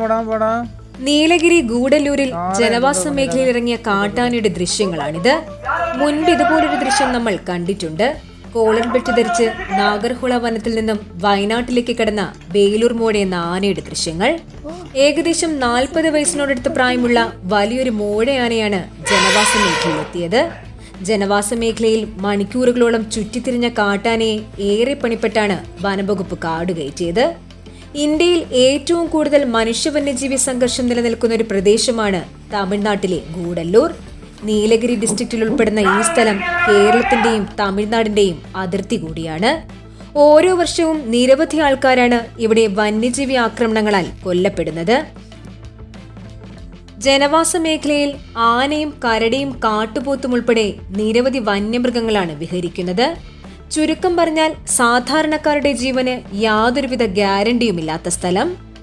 പോടാ പോടാ. നീലഗിരി ഗൂഡല്ലൂരിൽ ജനവാസ മേഖലയിൽ ഇറങ്ങിയ കാട്ടാനയുടെ ദൃശ്യങ്ങളാണിത്. മുൻപ് ഇതുപോലൊരു ദൃശ്യം നമ്മൾ കണ്ടിട്ടുണ്ട്. കോളൻ പെട്ടി ധരിച്ച് നാഗർഹുള വനത്തിൽ നിന്നും വയനാട്ടിലേക്ക് കടന്ന വേലൂർ മോഴ എന്ന ആനയുടെ ദൃശ്യങ്ങൾ. ഏകദേശം നാൽപ്പത് വയസ്സിനോടടുത്ത് പ്രായമുള്ള വലിയൊരു മോഴയാനയാണ് ജനവാസ മേഖലയിലെത്തിയത്. ജനവാസ മേഖലയിൽ മണിക്കൂറുകളോളം ചുറ്റിത്തിരിഞ്ഞ കാട്ടാനയെ ഏറെ പണിപ്പെട്ടാണ് വനംവകുപ്പ് കാട് കയറ്റിയത് ഇന്ത്യയിൽ ഏറ്റവും കൂടുതൽ മനുഷ്യ വന്യജീവി സംഘർഷം നിലനിൽക്കുന്ന ഒരു പ്രദേശമാണ് തമിഴ്നാട്ടിലെ ഗൂഡല്ലൂർ. നീലഗിരി ഡിസ്ട്രിക്റ്റിൽ ഉൾപ്പെടുന്ന ഈ സ്ഥലം കേരളത്തിന്റെയും തമിഴ്നാടിന്റെയും അതിർത്തി കൂടിയാണ്. ഓരോ വർഷവും നിരവധി ആൾക്കാരാണ് ഇവിടെ വന്യജീവി ആക്രമണങ്ങളാൽ കൊല്ലപ്പെടുന്നത്. ജനവാസ മേഖലയിൽ ആനയും കരടിയും കാട്ടുപോത്തും ഉൾപ്പെടെ നിരവധി വന്യമൃഗങ്ങളാണ് വിഹരിക്കുന്നത്. ചുരുക്കം പറഞ്ഞാൽ സാധാരണക്കാരുടെ ജീവന് യാതൊരുവിധ ഗ്യാരണ്ടിയുമില്ലാത്ത സ്ഥലം.